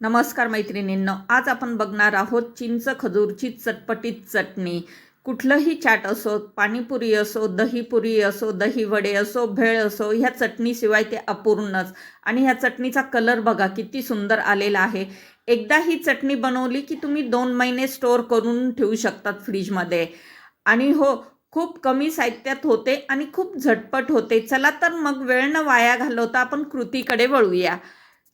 नमस्कार मैत्रिणींनो आज आपण बघणार आहोत चिंच खजूरची चटपटीत चटणी. कुठलंही चाट असो पाणीपुरी असो दहीपुरी असो दहीवडे असो भेळ असो ह्या चटणीशिवाय ते अपूर्णच. आणि ह्या चटणीचा कलर बघा किती सुंदर आलेला आहे. एकदा ही चटणी बनवली की तुम्ही दोन महिने स्टोअर करून ठेवू शकतात फ्रीजमध्ये. आणि हो खूप कमी साहित्यात होते आणि खूप झटपट होते. चला तर मग वेळ न वाया घालवता आपण कृतीकडे वळूया.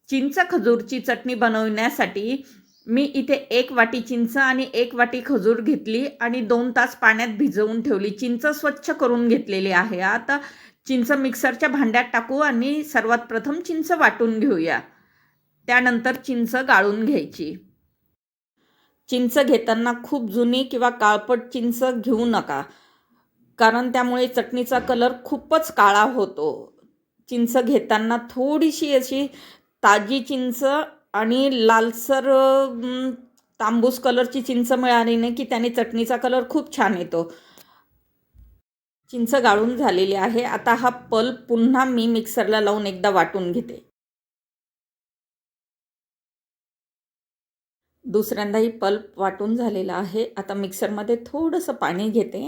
चिंच खजूरची चटणी बनवण्यासाठी मी इथे एक वाटी चिंच आणि एक वाटी खजूर घेतली आणि दोन तास पाण्यात भिजवून ठेवली. चिंच स्वच्छ करून घेतलेली आहे. आता चिंच मिक्सरच्या भांड्यात टाकू आणि सर्वात प्रथम चिंच वाटून घेऊया. त्यानंतर चिंच गाळून घ्यायची. चिंच घेताना खूप जुनी किंवा काळपट चिंच घेऊ नका कारण त्यामुळे चटणीचा कलर खूपच काळा होतो. चिंच घेताना थोडीशी अशी ताजी चिंच आणि लालसर तांबूस कलरची चिंच मिळाली नाही की त्याने चटणीचा कलर खूप छान येतो. चिंच गाळून झालेली आहे. आता हा पल्प पुन्हा मी मिक्सरला लावून एकदा वाटून घेते. दुसऱ्यांदाही पल्प वाटून झालेला आहे. आता मिक्सरमध्ये थोडंसं पाणी घेते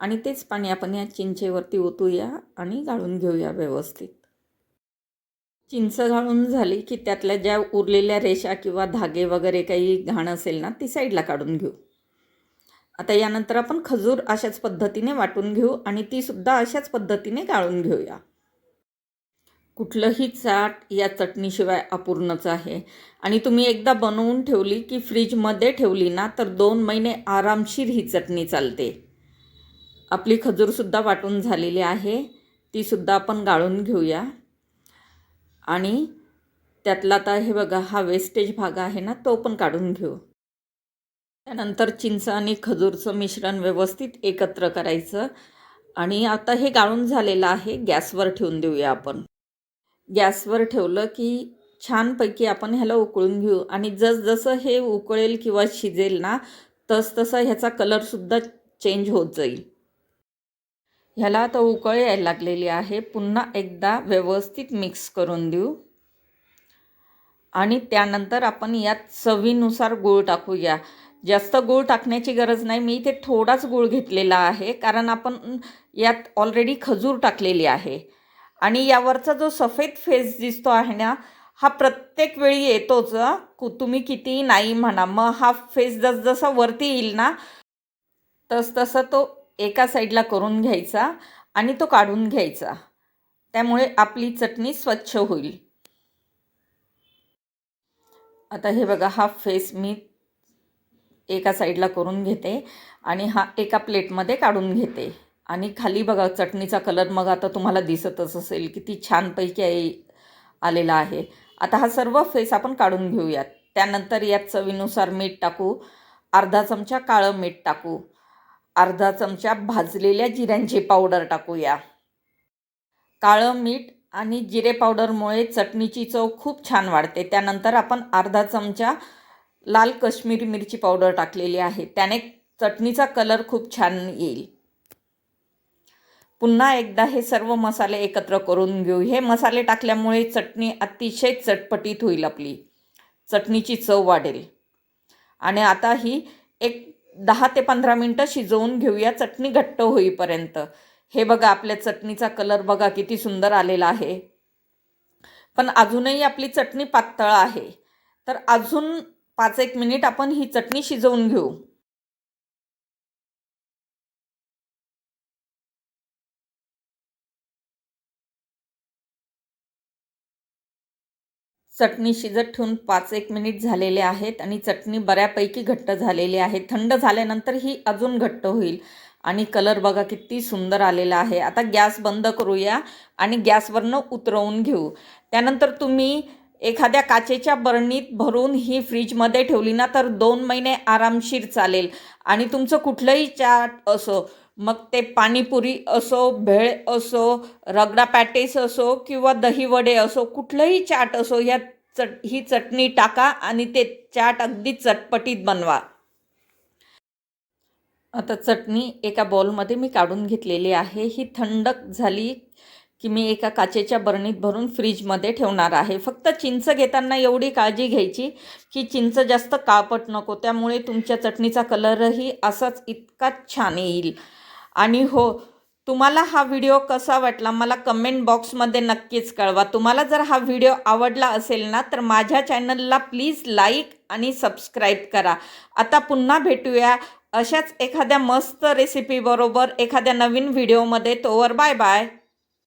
आणि तेच पाणी आपण या चिंचेवरती ओतूया आणि गाळून घेऊया व्यवस्थित. चिंच घालून झाली की त्यातल्या ज्या उरलेल्या रेषा किंवा धागे वगैरे काही घाण असेल ना ती साईडला काढून घेऊ. आता यानंतर आपण खजूर अशाच पद्धतीने वाटून घेऊ आणि तीसुद्धा अशाच पद्धतीने गाळून घेऊया. कुठलंही चाट या चटणीशिवाय अपूर्णच आहे. आणि तुम्ही एकदा बनवून ठेवली की फ्रीजमध्ये ठेवली ना तर दोन महिने आरामशीर ही चटणी चालते. आपली खजूरसुद्धा वाटून झालेली आहे. तीसुद्धा आपण गाळून घेऊया. आणि त्यातला आता हे बघा हा वेस्टेज भाग आहे ना तो पण काढून घेऊ. त्यानंतर चिंच आणि खजूरचं मिश्रण व्यवस्थित एकत्र करायचं. आणि आता हे गाळून झालेलं आहे गॅसवर ठेवून देऊया आपण. गॅसवर ठेवलं की छानपैकी आपण ह्याला उकळून घेऊ. आणि जसजसं हे उकळेल किंवा शिजेल ना तसतसा ह्याचा कलरसुद्धा चेंज होत जाईल. ह्याला आता उकळ यायला लागलेली आहे. पुन्हा एकदा व्यवस्थित मिक्स करून देऊ. आणि त्यानंतर आपण यात चवीनुसार गूळ टाकूया. जास्त गूळ टाकण्याची गरज नाही. मी इथे थोडाच गूळ घेतलेला आहे कारण आपण यात ऑलरेडी खजूर टाकलेली आहे. आणि यावरचा जो सफेद फेस दिसतो आहे ना हा प्रत्येक वेळी येतोच कु तुम्ही कितीही नाही म्हणा मग हा फेस जसजसा वरती येईल ना तसतसा तो एका साईडला करून घ्यायचा आणि तो काढून घ्यायचा. त्यामुळे आपली चटणी स्वच्छ होईल. आता हे बघा हा फेस मी एका साईडला करून घेते आणि हा एका प्लेटमध्ये काढून घेते. आणि खाली बघा चटणीचा कलर मग आता तुम्हाला दिसतच असेल किती छानपैकी आलेला आहे. आता हा सर्व फेस आपण काढून घेऊयात. त्यानंतर यात चवीनुसार मीठ टाकू. अर्धा चमचा काळं मीठ टाकू. अर्धा चमचा भाजलेल्या जिऱ्यांची पावडर टाकूया. काळं मीठ आणि जिरे पावडरमुळे चटणीची चव खूप छान वाढते. त्यानंतर आपण अर्धा चमचा लाल कश्मीरी मिरची पावडर टाकलेली आहे. त्याने चटणीचा कलर खूप छान येईल. पुन्हा एकदा हे सर्व मसाले एकत्र करून घेऊ. हे मसाले टाकल्यामुळे चटणी अतिशय चटपटीत होईल आपली. चटणीची चव वाढेल. आणि आता ही एक दहा ते पंधरा मिनटं शिजवून घेऊया चटणी घट्ट होईपर्यंत. हे बघा आपल्या चटणीचा कलर बघा किती सुंदर आलेला आहे. पण अजूनही आपली चटणी पातळ आहे. तर अजून पाच एक मिनिट आपण ही चटणी शिजवून घेऊ. चटणी शिजत ठेवून पाच एक मिनिट झालेले आहेत आणि चटणी बऱ्यापैकी घट्ट झालेली आहे. थंड झाल्यानंतर ही अजून घट्ट होईल. आणि कलर बघा किती सुंदर आलेला आहे. आता गॅस बंद करूया आणि गॅसवरनं उतरवून घेऊ. त्यानंतर तुम्ही एखाद्या काचेच्या बरणीत भरून ही फ्रीजमध्ये ठेवली ना तर दोन महिने आरामशीर चालेल. आणि तुमचं कुठलंही चाट असो मग ते पाणीपुरी असो भेळ असो रगडा पॅटेस असो किंवा दहीवडे असो कुठलंही चाट असो या चट ही चटणी टाका आणि ते चाट अगदी चटपटीत बनवा. आता चटणी एका बॉलमध्ये मी काढून घेतलेली आहे. ही थंड झाली की मी एका काचेच्या बरणीत भरून फ्रीजमध्ये ठेवणार आहे. फक्त चिंच घेताना एवढी काळजी घ्यायची की चिंच जास्त काळपट नको. त्यामुळे तुमच्या चटणीचा कलरही असाच इतका छान येईल. आणि हो तुम्हाला हा व्हिडिओ कसा वाटला? मला कमेंट बॉक्समध्ये नक्कीच कळवा. तुम्हाला जर हा व्हिडिओ आवडला असेल ना तर माझ्या चॅनलला प्लीज लाईक आणि सबस्क्राईब करा. आता पुन्हा भेटूया अशाच एखाद्या मस्त रेसिपीबरोबर एखाद्या नवीन व्हिडिओमध्ये तोवर बाय बाय